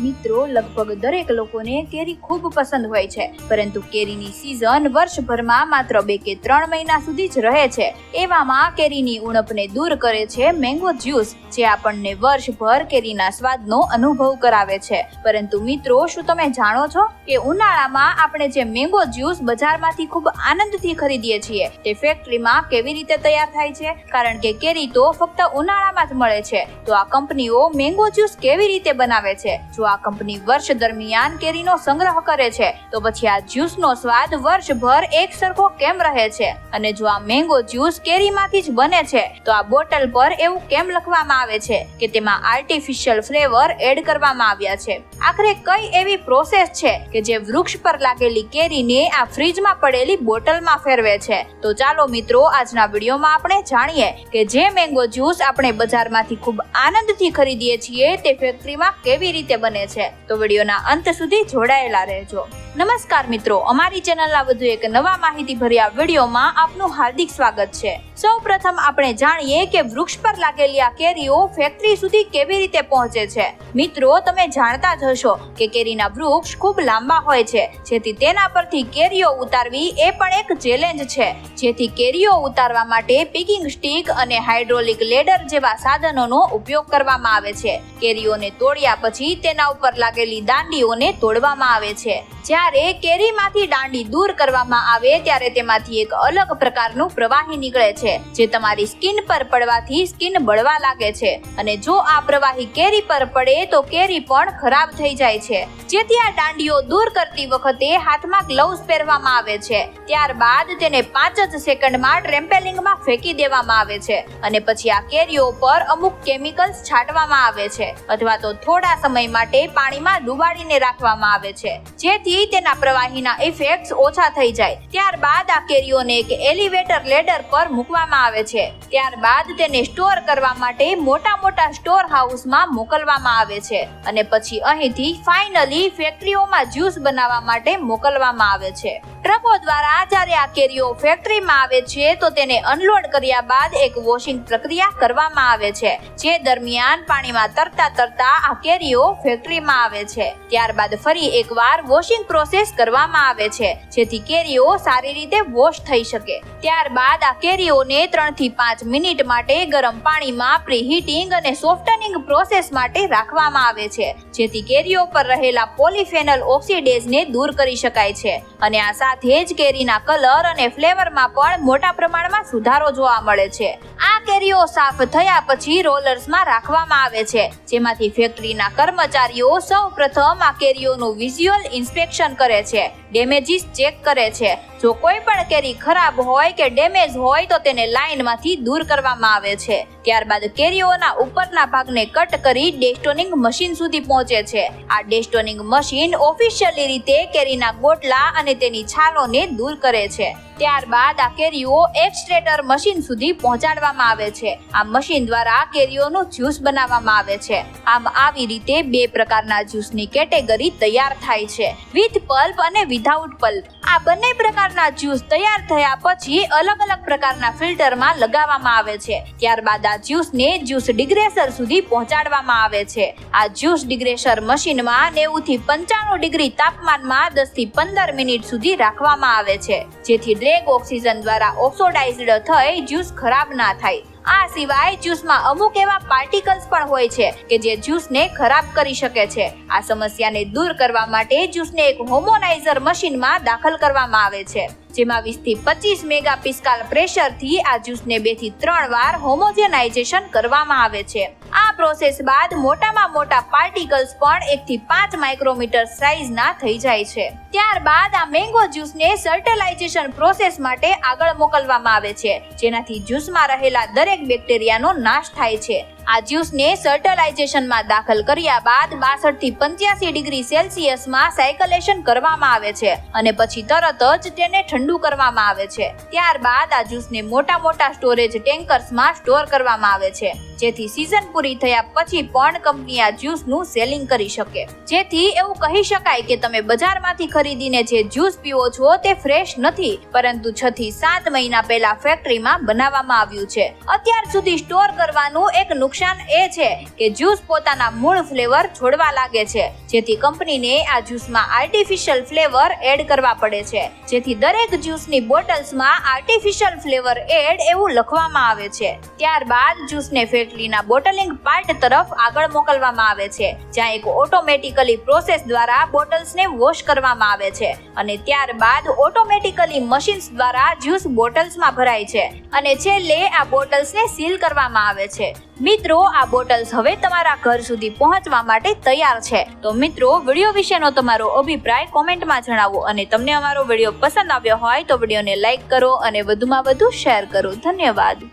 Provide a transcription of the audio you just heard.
મિત્રો, લગભગ દરેક લોકોને કેરી ખૂબ પસંદ હોય છે, પરંતુ કેરીની સિઝન વર્ષભરમાં માત્ર બે કે ત્રણ મહિના સુધી જ રહે છે. એવામાં કેરીની ઉણપને દૂર કરે છે મેંગો જ્યુસ, જે આપણને વર્ષભર કેરીના સ્વાદનો અનુભવ કરાવે છે. પરંતુ મિત્રો, શું તમે જાણો છો કે ઉનાળામાં આપણે જે મેંગો જ્યુસ બજારમાંથી ખૂબ આનંદથી ખરીદીએ છીએ, તે ફેક્ટરીમાં કેવી રીતે તૈયાર થાય છે? કારણ કે કેરી તો ફક્ત ઉનાળામાં જ મળે છે. તો આ કંપનીઓ મેંગો જ્યુસ કેવી રીતે બનાવે છે? જો આ કંપની વર્ષ દરમિયાન કેરીનો સંગ્રહ કરે છે. તો પછી આ જ્યુસનો સ્વાદ વર્ષભર એક સરખો કેમ રહે છે? અને જો આ મેંગો જ્યુસ કેરીમાંથી જ બને છે, તો આ બોટલ પર એવું કેમ લખવામાં આવે છે કે તેમાં આર્ટિફિશિયલ ફ્લેવર એડ કરવામાં આવ્યા છે? આખરે કઈ એવી પ્રોસેસ છે કે જે વૃક્ષ પર લાગેલી કેરીને આ ફ્રીજમાં પડેલી બોટલમાં ફેરવે છે? તો ચાલો મિત્રો, આજના વિડીયોમાં આપણે જાણીએ કે જે મેંગો જ્યુસ આપણે બજારમાંથી ખૂબ આનંદથી ખરીદીએ છીએ તે ફેક્ટરીમાં કેવી રીતે બને છે. તો વિડીયોના અંત સુધી જોડાયેલા રહેજો. નમસ્કાર મિત્રો, અમારી ચેનલના વધુ એક નવા માહિતી ભર્યા વિડીયોમાં આપનું હાર્દિક સ્વાગત છે. સૌપ્રથમ આપણે જાણીએ કે વૃક્ષ પર લાગેલી આ કેરીઓ ફેક્ટરી સુધી કેવી રીતે પહોંચે છે. મિત્રો, તમે જાણતા જ હશો કે કેરીના વૃક્ષ ખૂબ લાંબા હોય છે, જેથી તેના પરથી કેરીઓ ઉતારવી એ પણ એક ચેલેન્જ છે. જેથી કેરીઓ ઉતારવા માટે પિકિંગ સ્ટીક અને હાઇડ્રોલિક લેડર જેવા સાધનોનો ઉપયોગ કરવામાં આવે છે. કેરીઓને તોડ્યા પછી તેના ઉપર લાગેલી દાંડીઓને તોડવામાં આવે છે. જ્યારે કેરીમાંથી દાંડી દૂર કરવામાં આવે ત્યારે તેમાંથી એક અલગ પ્રકારનું પ્રવાહી નીકળે છે, જે તમારી સ્કિન પર પડવાથી સ્કિન બળવા લાગે છે. અને જો આ પ્રવાહી કેરી પર પડે તો કેરી પણ ખરાબ થઈ જાય છે. જેથી આ દાંડીઓ દૂર કરતી વખતે હાથમાં ગ્લવ્સ પહેરવામાં આવે છે. ત્યારબાદ તેને પાંચ જ સેકન્ડમાં ટ્રેમ્પેલિંગમાં ફેંકી દેવામાં આવે છે અને પછી આ કેરીઓ પર અમુક કેમિકલ્સ છાંટવામાં આવે છે અથવા તો થોડા સમય માટે પાણીમાં ડુબાડીને રાખવામાં આવે છે. જેથી તેના પ્રવાહીના ઇફેક્ટ્સ ઓછા થઈ જાય. ત્યારબાદ આ કેરીઓને એક એલિવેટર લેડર પર મૂકવામાં આવે છે. ત્યારબાદ તેને સ્ટોર કરવા માટે મોટા મોટા સ્ટોર હાઉસમાં મોકલવામાં આવે છે. અને પછી અહીંથી ફાઇનલી ફેક્ટરીઓમાં જ્યુસ બનાવવા માટે મોકલવામાં આવે છે. ટ્રકો દ્વારા જ્યારે આ કેરીઓ ફેક્ટરીમાં આવે છે, તો તેને અનલોડ કર્યા બાદ એક વોશિંગ પ્રક્રિયા કરવામાં આવે છે, જે દરમિયાન પાણીમાં તરતા તરતા આ કેરીઓ ફેક્ટરીમાં આવે છે. ત્યારબાદ ફરી એકવાર વોશિંગ પ્રોસેસ કરવામાં આવે છે, જેથી કેરીઓ સારી રીતે વોશ થઈ શકે. ત્યારબાદ આ કેરીઓને ત્રણથી પાંચ મિનિટ માટે ગરમ પાણીમાં પ્રીહીટિંગ અને સોફ્ટનિંગ પ્રોસેસ માટે રાખવામાં આવે છે, જેથી કેરીઓ પર રહેલા પોલિફેનલ ઓક્સિડેઝને દૂર કરી શકાય છે. અને આ સાથે જ કેરીના કલર અને ફ્લેવરમાં પણ મોટા પ્રમાણમાં સુધારો જોવા મળે છે. આ કેરીઓ સાફ થયા પછી રોલર્સમાં રાખવામાં આવે છે, જેમાંથી ફેક્ટરીના કર્મચારીઓ સૌ પ્રથમ આ કેરીઓનું વિઝ્યુઅલ ઇન્સ્પેક્શન કરે છે. ડેમેજીસ ચેક કરે છે. જો કોઈ પણ કેરી ખરાબ હોય કે ડેમેજ હોય તો તેને લાઇનમાંથી દૂર કરવામાં આવે છે. ત્યારબાદ કેરીઓના ઉપરના ભાગને કટ કરી ડેસ્ટોનિંગ મશીન સુધી પહોંચે છે. આ ડેસ્ટોનિંગ મશીન ઓફિશિયલી રીતે કેરીના ગોટલા અને તેની છાલોને દૂર કરે છે. ત્યારબાદ આ કેરીઓ એક્સટ્રેટર મશીન સુધી પહોંચાડવામાં આવે છે. આ મશીન દ્વારા કેરીઓનું જ્યુસ બનાવવામાં આવે છે. આમ આવી રીતે બે પ્રકારના જ્યુસની કેટેગરી તૈયાર થાય છે. વિથ પલ્પ અને વિધાઉટ પલ્પ. આ બંને પ્રકારના જ્યુસ તૈયાર થયા પછી અલગ અલગ પ્રકારના ફિલ્ટરમાં લગાવવામાં આવે છે. ત્યારબાદ આ જ્યુસને જ્યુસ ડિગ્રેસર સુધી પહોંચાડવામાં આવે છે. આ જ્યુસ ડિગ્રેસર મશીનમાં નેવું થી પંચાણું ડિગ્રી તાપમાનમાં દસથી પંદર મિનિટ સુધી રાખવામાં આવે છે. જેથી ડ્રેગ ઓક્સિજન દ્વારા ઓક્સોડાઇઝડ થઈ જ્યુસ ખરાબ ના થાય. આ સિવાય જ્યુસમાં અમુક એવા પાર્ટિકલ્સ પણ હોય છે કે જે જ્યુસને ખરાબ કરી શકે છે. આ સમસ્યાને દૂર કરવા માટે જ્યુસને એક હોમોનાઇઝર મશીનમાં દાખલ કરવામાં આવે છે. જેમાં વીસથી પચીસ મેગા પિસ્કાલ પ્રેશરથી આ જ્યુસને બેથી ત્રણ વાર હોમોજેનાઇઝેશન કરવામાં આવે છે. આ પ્રોસેસ બાદ મોટામાં મોટા પાર્ટિકલ્સ પણ એક થી પાંચ માઇક્રોમીટર સાઇઝના થઈ જાય છે. ત્યારબાદ આ મેંગો જ્યુસને સર્ટલાઇઝેશન પ્રોસેસ માટે આગળ મોકલવામાં આવે છે. જેનાથી જ્યુસમાં રહેલા દરેક બેક્ટેરિયાનો નાશ થાય છે. આ જ્યુસને સર્ટલાઇઝેશનમાં દાખલ કર્યા બાદ બાસઠથી પંચ્યાસી ડિગ્રી સેલ્સિયસમાં સાયકલેશન કરવામાં આવે છે અને પછી તરત જ તેને ઠંડુ કરવામાં આવે છે. ત્યારબાદ આ જ્યુસને મોટા મોટા સ્ટોરેજ ટેન્કર્સમાં સ્ટોર કરવામાં આવે છે. જેથી સીઝન પૂરી થયા પછી પણ કંપની આ જ્યુસનું સેલિંગ કરી શકે. જેથી એવું કહી શકાય કે તમે બજારમાંથી ખરીદીને જે જ્યુસ પીવો છો તે ફ્રેશ નથી, પરંતુ છ થી સાત મહિના પહેલા ફેક્ટરીમાં બનાવવામાં આવ્યું છે. અત્યાર સુધી સ્ટોર કરવાનું એક નુકસાન નુકસાન એ છે કે જ્યુસ પોતાના મૂળ ફ્લેવર છોડવા લાગે છે. જેથી કંપનીને આ જ્યુસમાં આર્ટિફિશિયલ ફ્લેવર એડ કરવા પડે છે. જેથી દરેક જ્યુસની બોટલ્સમાં આર્ટિફિશિયલ ફ્લેવર એડ એવું લખવામાં આવે છે. ત્યારબાદ જ્યુસને ફેક્ટરીના બોટલિંગ પાર્ટ તરફ આગળ મોકલવામાં આવે છે, જ્યાં એક ઓટોમેટિકલી પ્રોસેસ દ્વારા બોટલ્સને વોશ કરવામાં આવે છે. અને ત્યારબાદ ઓટોમેટિકલી મશીન્સ દ્વારા જ્યુસ બોટલ્સમાં ભરાય છે. અને છેલ્લે આ બોટલ્સને સીલ કરવામાં આવે છે. મિત્રો, આ બોટલ્સ હવે તમારા ઘર સુધી પહોંચવા માટે તૈયાર છે. તો મિત્રો, વીડિયો વિશેનો તમારો અભિપ્રાય કોમેન્ટમાં જણાવો અને તમને અમારો વીડિયો પસંદ આવ્યો હોય તો વિડીયોને લાઈક કરો અને વધુમાં વધુ શેર કરો. ધન્યવાદ.